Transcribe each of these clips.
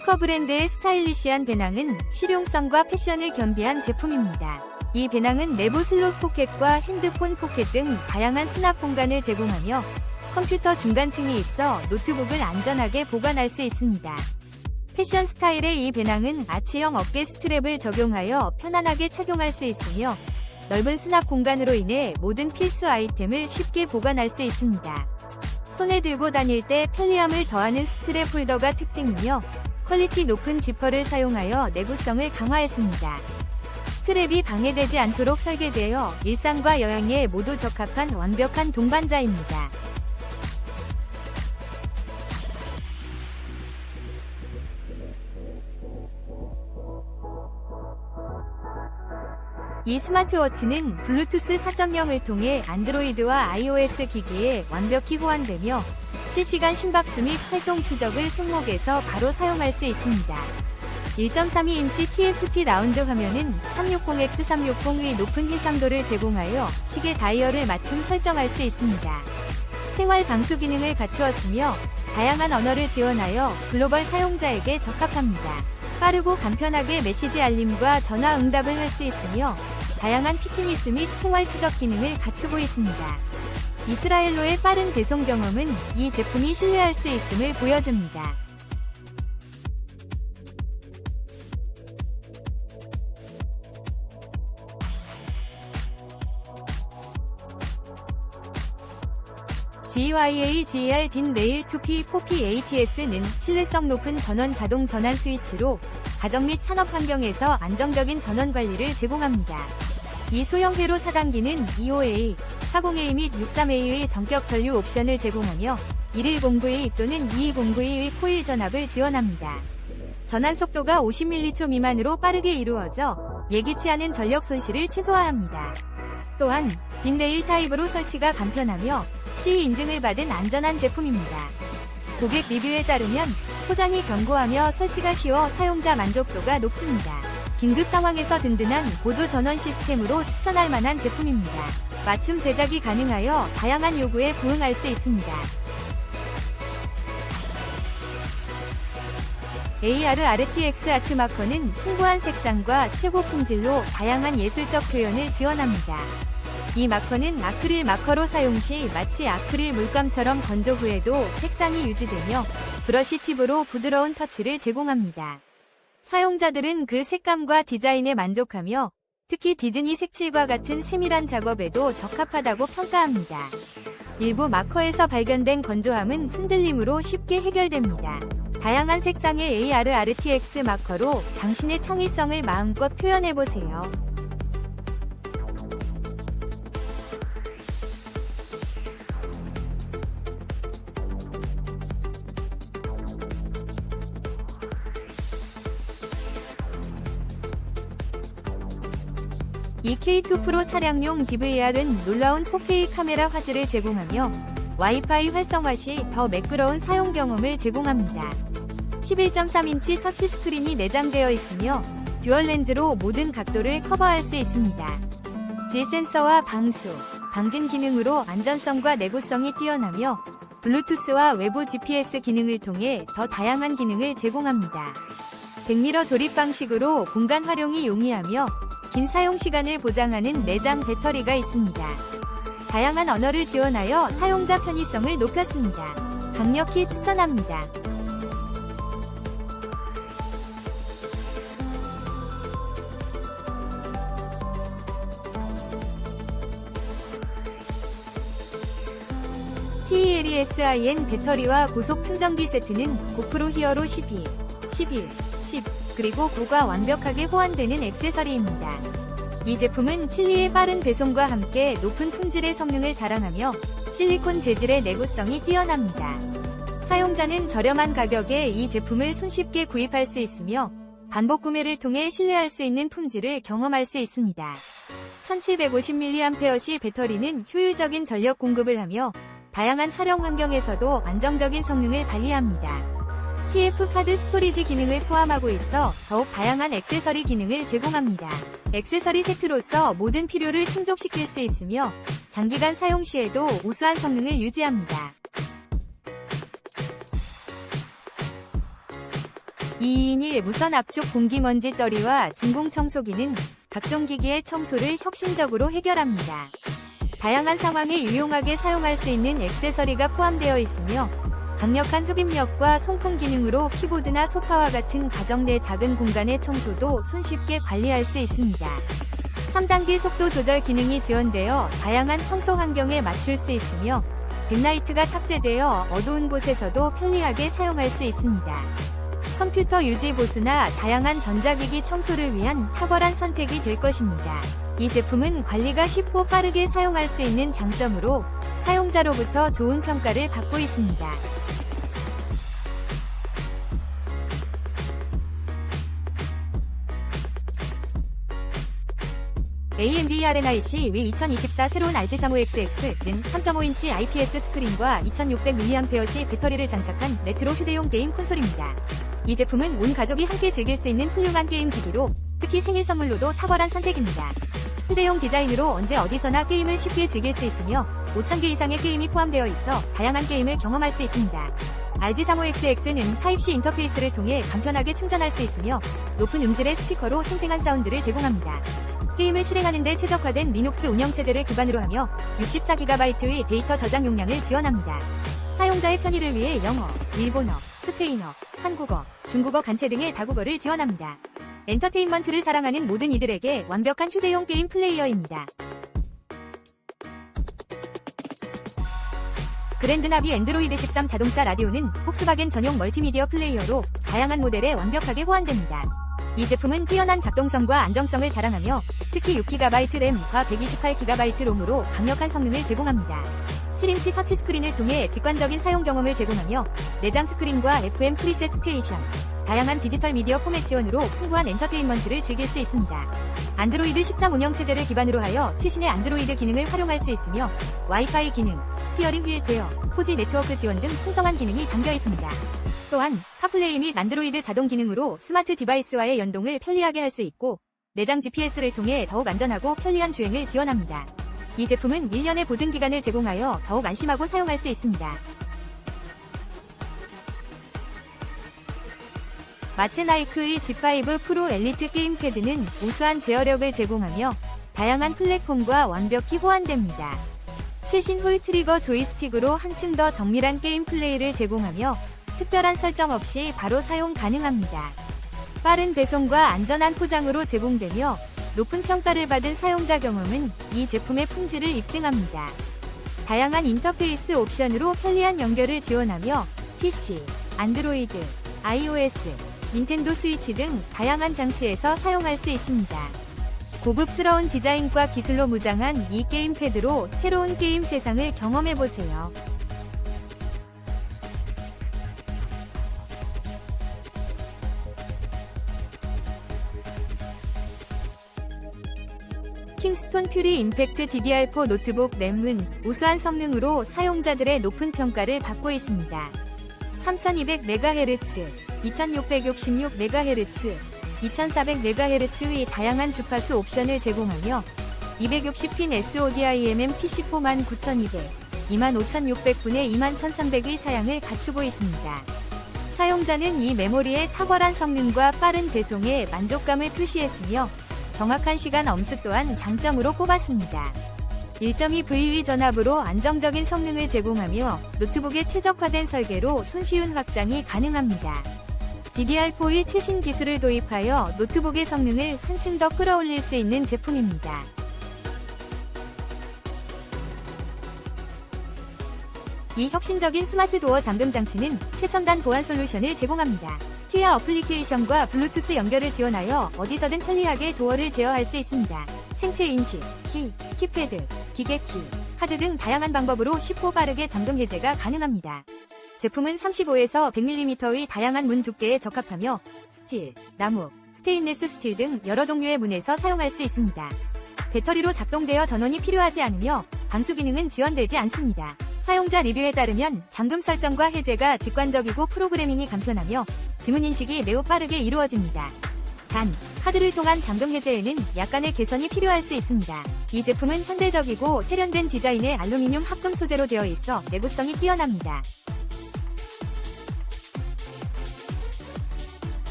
슈커 브랜드의 스타일리시한 배낭은 실용성과 패션을 겸비한 제품입니다. 이 배낭은 내부 슬롯 포켓과 핸드폰 포켓 등 다양한 수납 공간을 제공하며 컴퓨터 중간층이 있어 노트북을 안전하게 보관할 수 있습니다. 패션 스타일의 이 배낭은 아치형 어깨 스트랩을 적용하여 편안하게 착용할 수 있으며 넓은 수납 공간으로 인해 모든 필수 아이템을 쉽게 보관할 수 있습니다. 손에 들고 다닐 때 편리함을 더하는 스트랩 홀더가 특징이며 퀄리티 높은 지퍼를 사용하여 내구성을 강화했습니다. 스트랩이 방해되지 않도록 설계되어 일상과 여행에 모두 적합한 완벽한 동반자입니다. 이 스마트워치는 블루투스 4.0을 통해 안드로이드와 iOS 기기에 완벽히 호환되며 실시간 심박수 및 활동 추적을 손목에서 바로 사용할 수 있습니다. 1.32인치 TFT 라운드 화면은 360X360의 높은 해상도를 제공하여 시계 다이얼을 맞춤 설정할 수 있습니다. 생활 방수 기능을 갖추었으며 다양한 언어를 지원하여 글로벌 사용자에게 적합합니다. 빠르고 간편하게 메시지 알림과 전화 응답을 할 수 있으며 다양한 피트니스 및 생활 추적 기능을 갖추고 있습니다. 이스라엘로의 빠른 배송 경험은 이 제품이 신뢰할 수 있음을 보여줍니다. GYA GR 딘 레일 2P 4P ATS는 신뢰성 높은 전원 자동 전환 스위치로 가정 및 산업 환경에서 안정적인 전원 관리를 제공합니다. 이 소형 회로 차단기는 25A, 40A 및 63A의 전격 전류 옵션을 제공하며 1109A 또는 2209A의 코일 전압을 지원합니다. 전환 속도가 50m초 미만으로 빠르게 이루어져 예기치 않은 전력 손실을 최소화합니다. 또한 딘레일 타입으로 설치가 간편하며 CE 인증을 받은 안전한 제품입니다. 고객 리뷰에 따르면 포장이 견고하며 설치가 쉬워 사용자 만족도가 높습니다. 긴급 상황에서 든든한 보조 전원 시스템으로 추천할 만한 제품입니다. 맞춤 제작이 가능하여 다양한 요구에 부응할 수 있습니다. AR RTX 아트 마커는 풍부한 색상과 최고 품질로 다양한 예술적 표현을 지원합니다. 이 마커는 아크릴 마커로 사용 시 마치 아크릴 물감처럼 건조 후에도 색상이 유지되며 브러시 팁으로 부드러운 터치를 제공합니다. 사용자들은 그 색감과 디자인에 만족하며 특히 디즈니 색칠과 같은 세밀한 작업에도 적합하다고 평가합니다. 일부 마커에서 발견된 건조함은 흔들림으로 쉽게 해결됩니다. 다양한 색상의 AR RTX 마커로 당신의 창의성을 마음껏 표현해보세요. 이 K2 프로 차량용 DVR은 놀라운 4K 카메라 화질을 제공하며 와이파이 활성화 시 더 매끄러운 사용 경험을 제공합니다. 11.3인치 터치스크린이 내장되어 있으며 듀얼 렌즈로 모든 각도를 커버할 수 있습니다. G 센서와 방수, 방진 기능으로 안전성과 내구성이 뛰어나며 블루투스와 외부 GPS 기능을 통해 더 다양한 기능을 제공합니다. 100mm 조립 방식으로 공간 활용이 용이하며 긴 사용 시간을 보장하는 내장 배터리가 있습니다. 다양한 언어를 지원하여 사용자 편의성을 높였습니다. 강력히 추천합니다. TLESIN 배터리와 고속 충전기 세트는 고프로 히어로 12, 11, 10, 그리고 9가 완벽하게 호환되는 액세서리입니다. 이 제품은 칠리의 빠른 배송과 함께 높은 품질의 성능을 자랑하며 실리콘 재질의 내구성이 뛰어납니다. 사용자는 저렴한 가격에 이 제품을 손쉽게 구입할 수 있으며 반복 구매를 통해 신뢰할 수 있는 품질을 경험할 수 있습니다. 1750mAh 배터리는 효율적인 전력 공급을 하며 다양한 촬영 환경에서도 안정적인 성능을 발휘합니다. TF 카드 스토리지 기능을 포함하고 있어 더욱 다양한 액세서리 기능을 제공합니다. 액세서리 세트로서 모든 필요를 충족시킬 수 있으며 장기간 사용 시에도 우수한 성능을 유지합니다. 2인 1 무선 압축 공기먼지 떨이와 진공 청소기는 각종 기기의 청소를 혁신적으로 해결합니다. 다양한 상황에 유용하게 사용할 수 있는 액세서리가 포함되어 있으며 강력한 흡입력과 송풍 기능으로 키보드나 소파와 같은 가정 내 작은 공간의 청소도 손쉽게 관리할 수 있습니다. 3단계 속도 조절 기능이 지원되어 다양한 청소 환경에 맞출 수 있으며 빅라이트가 탑재되어 어두운 곳에서도 편리하게 사용할 수 있습니다. 컴퓨터 유지 보수나 다양한 전자기기 청소를 위한 탁월한 선택이 될 것입니다. 이 제품은 관리가 쉽고 빠르게 사용할 수 있는 장점으로 사용자로부터 좋은 평가를 받고 있습니다. AMD R&IC 위 2024 새로운 RG35XX-는 3.5인치 IPS 스크린과 2600mAh 배터리를 장착한 레트로 휴대용 게임 콘솔입니다. 이 제품은 온 가족이 함께 즐길 수 있는 훌륭한 게임 기기로 특히 생일 선물로도 탁월한 선택입니다. 휴대용 디자인으로 언제 어디서나 게임을 쉽게 즐길 수 있으며 5,000개 이상의 게임이 포함되어 있어 다양한 게임을 경험할 수 있습니다. RG35XX는 타입C 인터페이스를 통해 간편하게 충전할 수 있으며 높은 음질의 스피커로 생생한 사운드를 제공합니다. 게임을 실행하는 데 최적화된 리눅스 운영체제를 기반으로 하며 64GB의 데이터 저장 용량을 지원합니다. 사용자의 편의를 위해 영어, 일본어, 스페인어, 한국어, 중국어 간체 등의 다국어를 지원합니다. 엔터테인먼트를 사랑하는 모든 이들에게 완벽한 휴대용 게임 플레이어입니다. 그랜드나비 앤드로이드 13 자동차 라디오는 폭스바겐 전용 멀티미디어 플레이어로 다양한 모델에 완벽하게 호환됩니다. 이 제품은 뛰어난 작동성과 안정성을 자랑하며 특히 6GB 램과 128GB 롬으로 강력한 성능을 제공합니다. 7인치 터치스크린을 통해 직관적인 사용 경험을 제공하며 내장 스크린과 FM 프리셋 스테이션, 다양한 디지털 미디어 포맷 지원으로 풍부한 엔터테인먼트를 즐길 수 있습니다. 안드로이드 13 운영 체제를 기반으로 하여 최신의 안드로이드 기능을 활용할 수 있으며 와이파이 기능, 스티어링 휠 제어, 포지 네트워크 지원 등 풍성한 기능이 담겨 있습니다. 또한 카플레이 및 안드로이드 자동 기능으로 스마트 디바이스와의 연동을 편리하게 할 수 있고 내장 GPS를 통해 더욱 안전하고 편리한 주행을 지원합니다. 이 제품은 1년의 보증 기간을 제공하여 더욱 안심하고 사용할 수 있습니다. 마츠나이크의 G5 프로 엘리트 게임패드는 우수한 제어력을 제공하며 다양한 플랫폼과 완벽히 호환됩니다. 최신 홀 트리거 조이스틱으로 한층 더 정밀한 게임 플레이를 제공하며 특별한 설정 없이 바로 사용 가능합니다. 빠른 배송과 안전한 포장으로 제공되며 높은 평가를 받은 사용자 경험은 이 제품의 품질을 입증합니다. 다양한 인터페이스 옵션으로 편리한 연결을 지원하며 PC, 안드로이드, iOS, 닌텐도 스위치 등 다양한 장치에서 사용할 수 있습니다. 고급스러운 디자인과 기술로 무장한 이 게임패드로 새로운 게임 세상을 경험해보세요. 킹스톤 퓨리 임팩트 DDR4 노트북 램은 우수한 성능으로 사용자들의 높은 평가를 받고 있습니다. 3200MHz, 2666MHz, 2400MHz의 다양한 주파수 옵션을 제공하며 260핀 SODIMM PC4 19200, 25600분의 21300의 사양을 갖추고 있습니다. 사용자는 이 메모리의 탁월한 성능과 빠른 배송에 만족감을 표시했으며 정확한 시간 엄수 또한 장점으로 꼽았습니다. 1.2VV 전압으로 안정적인 성능을 제공하며 노트북에 최적화된 설계로 손쉬운 확장이 가능합니다. DDR4의 최신 기술을 도입하여 노트북의 성능을 한층 더 끌어올릴 수 있는 제품입니다. 이 혁신적인 스마트 도어 잠금 장치는 최첨단 보안 솔루션을 제공합니다. 튀어 어플리케이션과 블루투스 연결을 지원하여 어디서든 편리하게 도어를 제어할 수 있습니다. 생체 인식, 키, 키패드, 기계키, 카드 등 다양한 방법으로 쉽고 빠르게 잠금 해제가 가능합니다. 제품은 35에서 100mm의 다양한 문 두께에 적합하며 스틸, 나무, 스테인레스 스틸 등 여러 종류의 문에서 사용할 수 있습니다. 배터리로 작동되어 전원이 필요하지 않으며 방수 기능은 지원되지 않습니다. 사용자 리뷰에 따르면 잠금 설정과 해제가 직관적이고 프로그래밍이 간편하며 지문 인식이 매우 빠르게 이루어집니다. 단, 카드를 통한 잠금 해제에는 약간의 개선이 필요할 수 있습니다. 이 제품은 현대적이고 세련된 디자인의 알루미늄 합금 소재로 되어 있어 내구성이 뛰어납니다.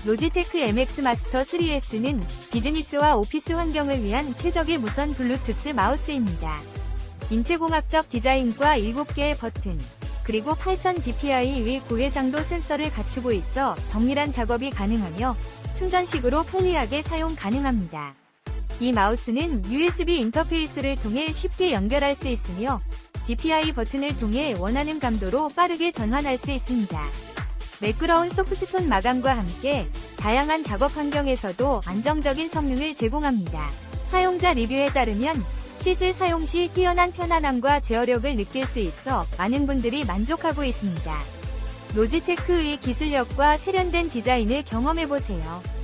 로지테크 MX 마스터 3S는 비즈니스와 오피스 환경을 위한 최적의 무선 블루투스 마우스입니다. 인체공학적 디자인과 7개의 버튼, 그리고 8000 dpi 의 고해상도 센서를 갖추고 있어 정밀한 작업이 가능하며 충전식으로 편리하게 사용 가능합니다. 이 마우스는 USB 인터페이스를 통해 쉽게 연결할 수 있으며 DPI 버튼을 통해 원하는 감도로 빠르게 전환할 수 있습니다. 매끄러운 소프트톤 마감과 함께 다양한 작업 환경에서도 안정적인 성능을 제공합니다. 사용자 리뷰에 따르면 실제 사용 시 뛰어난 편안함과 제어력을 느낄 수 있어 많은 분들이 만족하고 있습니다. 로지테크의 기술력과 세련된 디자인을 경험해보세요.